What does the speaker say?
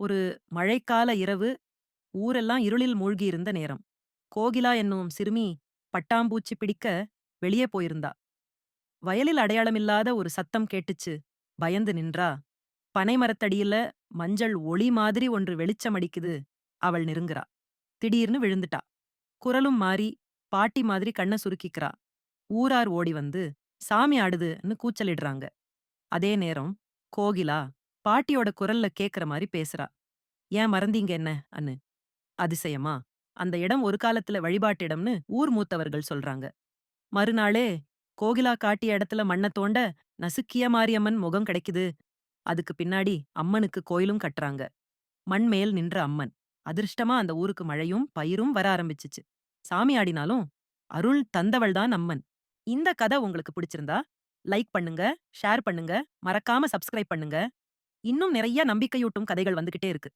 ஒரு மழைக்கால இரவு ஊரெல்லாம் இருளில் மூழ்கியிருந்த நேரம். கோகிலா என்னும் சிறுமி பட்டாம்பூச்சி பிடிக்க வெளியே போயிருந்தா. வயலில் அடையாளமில்லாத ஒரு சத்தம் கேட்டுச்சு. பயந்து நின்றா. பனை மரத்தடியில மஞ்சள் ஒளி மாதிரி ஒன்று வெளிச்சம் அடிக்குது. அவள் நெருங்குறா. திடீர்னு விழுந்துட்டா. குரலும் மாறி பாட்டி மாதிரி கண்ண சுருக்கிக்கிறா. ஊரார் ஓடி வந்து சாமி ஆடுதுன்னு கூச்சலிடுறாங்க. அதே நேரம் கோகிலா பாட்டியோட குரல்ல கேக்குற மாதிரி பேசுறா. ஏன் மறந்தீங்க என்ன அன்னு. அதிசயமா அந்த இடம் ஒரு காலத்துல வழிபாட்டிடம்னு ஊர் மூத்தவர்கள் சொல்றாங்க. மறுநாளே கோகிலா காட்டிய இடத்துல மண்ண தோண்ட நசுக்கிய மாரியம்மன் முகம் கிடைக்குது. அதுக்கு பின்னாடி அம்மனுக்கு கோயிலும் கட்டுறாங்க. மண் மேல் நின்ற அம்மன். அதிர்ஷ்டமா அந்த ஊருக்கு மழையும் பயிரும் வர ஆரம்பிச்சுச்சு. சாமி ஆடினாலும் அருள் தந்தவள்தான் அம்மன். இந்த கதை உங்களுக்கு பிடிச்சிருந்தா லைக் பண்ணுங்க, ஷேர் பண்ணுங்க, மறக்காம சப்ஸ்கிரைப் பண்ணுங்க. இன்னும் நிறைய நம்பிக்கையூட்டும் கதைகள் வந்துகிட்டே இருக்கு.